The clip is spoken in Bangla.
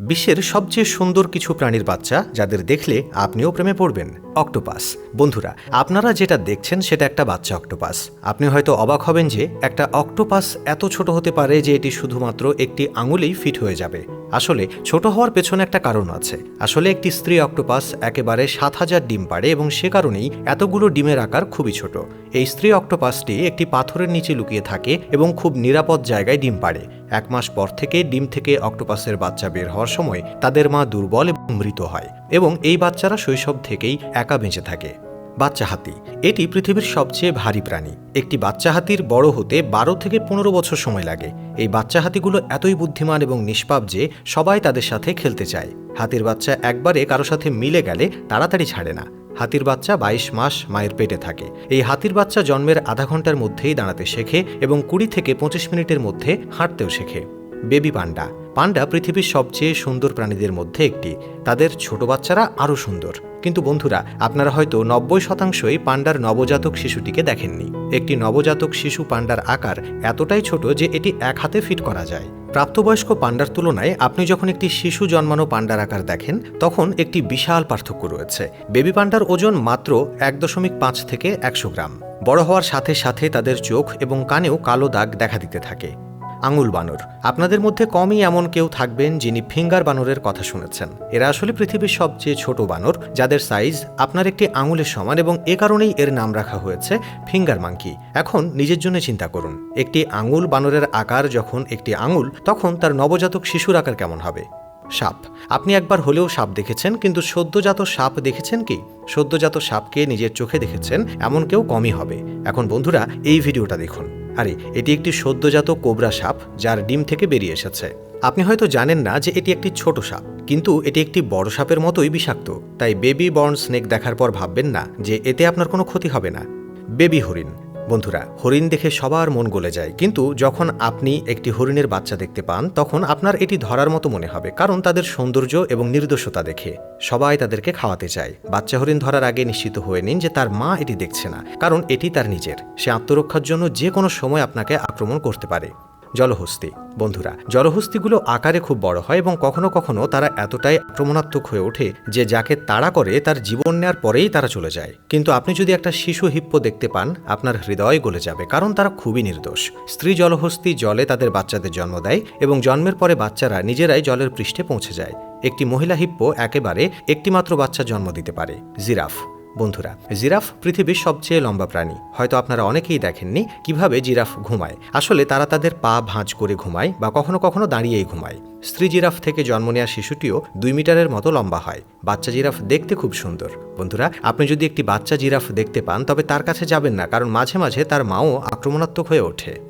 বিশ্বের সবচেয়ে সুন্দর কিছু প্রাণীর বাচ্চা যাদের দেখলে আপনিও প্রেমে পড়বেন। অক্টোপাস। বন্ধুরা, আপনারা যেটা দেখছেন সেটা একটা বাচ্চা অক্টোপাস। আপনি হয়তো অবাক হবেন যে একটা অক্টোপাস এত ছোট হতে পারে যে এটি শুধুমাত্র একটি আঙুলেই ফিট হয়ে যাবে। আসলে ছোট হওয়ার পেছনে একটা কারণ আছে। আসলে একটি স্ত্রী অক্টোপাস একেবারে সাত হাজার ডিম পাড়ে এবং সে কারণেই এতগুলো ডিমের আকার খুবই ছোট। এই স্ত্রী অক্টোপাসটি একটি পাথরের নিচে লুকিয়ে থাকে এবং খুব নিরাপদ জায়গায় ডিম পাড়ে। এক মাস পর থেকে ডিম থেকে অক্টোপাসের বাচ্চা বের হওয়ার সময় তাদের মা দুর্বল এবং মৃত হয় এবং এই বাচ্চারা শৈশব থেকেই একা বেঁচে থাকে। বাচ্চা হাতি। এটি পৃথিবীর সবচেয়ে ভারী প্রাণী। একটি বাচ্চা হাতির বড় হতে বারো থেকে পনেরো বছর সময় লাগে। এই বাচ্চা হাতিগুলো এতই বুদ্ধিমান এবং নিষ্পাপ যে সবাই তাদের সাথে খেলতে চায়। হাতির বাচ্চা একবারে কারও সাথে মিলে গেলে তাড়াতাড়ি ছাড়ে না। হাতির বাচ্চা বাইশ মাস মায়ের পেটে থাকে। এই হাতির বাচ্চা জন্মের আধা ঘণ্টার মধ্যেই দাঁড়াতে শেখে এবং কুড়ি থেকে পঁচিশ মিনিটের মধ্যে হাঁটতেও শেখে। বেবি পান্ডা। পান্ডা পৃথিবীর সবচেয়ে সুন্দর প্রাণীদের মধ্যে একটি। তাদের ছোট বাচ্চারা আরও সুন্দর। কিন্তু বন্ধুরা, আপনারা হয়তো নব্বই শতাংশই পান্ডার নবজাতক শিশুটিকে দেখেননি। একটি নবজাতক শিশু পান্ডার আকার এতটাই ছোট যে এটি এক হাতে ফিট করা যায়। প্রাপ্তবয়স্ক পান্ডার তুলনায় আপনি যখন একটি শিশু জন্মানো পান্ডার আকার দেখেন, তখন একটি বিশাল পার্থক্য রয়েছে। বেবি পান্ডার ওজন মাত্র এক দশমিক পাঁচ থেকে একশো গ্রাম। বড় হওয়ার সাথে সাথে তাদের চোখ এবং কানেও কালো দাগ দেখা দিতে থাকে। আঙুল বানর। আপনাদের মধ্যে কমই এমন কেউ থাকবেন যিনি ফিঙ্গার বানরের কথা শুনেছেন। এরা আসলে পৃথিবীর সবচেয়ে ছোট বানর, যাদের সাইজ আপনার একটি আঙুলের সমান এবং এ কারণেই এর নাম রাখা হয়েছে ফিঙ্গার মাঙ্কি এখন নিজের জন্য চিন্তা করুন, একটি আঙুল বানরের আকার যখন একটি আঙুল, তখন তার নবজাতক শিশুর আকার কেমন হবে? সাপ। আপনি একবার হলেও সাপ দেখেছেন, কিন্তু সদ্যজাত সাপ দেখেছেন কি? সদ্যজাত সাপকে নিজের চোখে দেখেছেন, এমন কেউ কমই হবে। এখন বন্ধুরা, এই ভিডিওটা দেখুন। আরে, এটি একটি সদ্যজাত কোবরা সাপ যার ডিম থেকে বেরিয়ে এসেছে। আপনি হয়তো জানেন না যে এটি একটি ছোট সাপ, কিন্তু এটি একটি বড় সাপের মতোই বিষাক্ত। তাই বেবি বর্ন স্নেক দেখার পর ভাববেন না যে এতে আপনার কোনো ক্ষতি হবে না। বেবি হরিণ বন্ধুরা, হরিণ দেখে সবার মন গলে যায়, কিন্তু যখন আপনি একটি হরিণের বাচ্চা দেখতে পান, তখন আপনার এটি ধরার মতো মনে হবে, কারণ তাদের সৌন্দর্য এবং নির্দোষতা দেখে সবাই তাদেরকে খাওয়াতে চায়। বাচ্চা হরিণ ধরার আগে নিশ্চিত হয়ে নিন যে তার মা এটি দেখছে না, কারণ এটি তার নিজের। সে আত্মরক্ষার জন্য যে কোনো সময় আপনাকে আক্রমণ করতে পারে। জলহস্তি। বন্ধুরা, জলহস্তিগুলো আকারে খুব বড় হয় এবং কখনো কখনো তারা এতটাই আক্রমণাত্মক হয়ে ওঠে যে যাকে তাড়া করে তার জীবন নেয়ার পরেই তারা চলে যায়। কিন্তু আপনি যদি একটা শিশু হিপ্পো দেখতে পান, আপনার হৃদয় গলে যাবে কারণ তারা খুবই নির্দোষ। স্ত্রী জলহস্তি জলে তাদের বাচ্চাদের জন্ম দেয় এবং জন্মের পরে বাচ্চারা নিজেরাই জলের পৃষ্ঠে পৌঁছে যায়। একটি মহিলা হিপ্পো একেবারে একটিমাত্র বাচ্চা জন্ম দিতে পারে, জিরাফ। বন্ধুরা, জিরাফ পৃথিবীর সবচেয়ে লম্বা প্রাণী। হয়তো আপনারা অনেকেই দেখেননি কীভাবে জিরাফ ঘুমায়। আসলে তারা তাদের পা ভাঁজ করে ঘুমায় বা কখনো কখনো দাঁড়িয়েই ঘুমায়। স্ত্রী জিরাফ থেকে জন্ম নেওয়া শিশুটিও দুই মিটারের মতো লম্বা হয়। বাচ্চা জিরাফ দেখতে খুব সুন্দর। বন্ধুরা, আপনি যদি একটি বাচ্চা জিরাফ দেখতে পান, তবে তার কাছে যাবেন না, কারণ মাঝে মাঝে তার মাও আক্রমণাত্মক হয়ে ওঠে।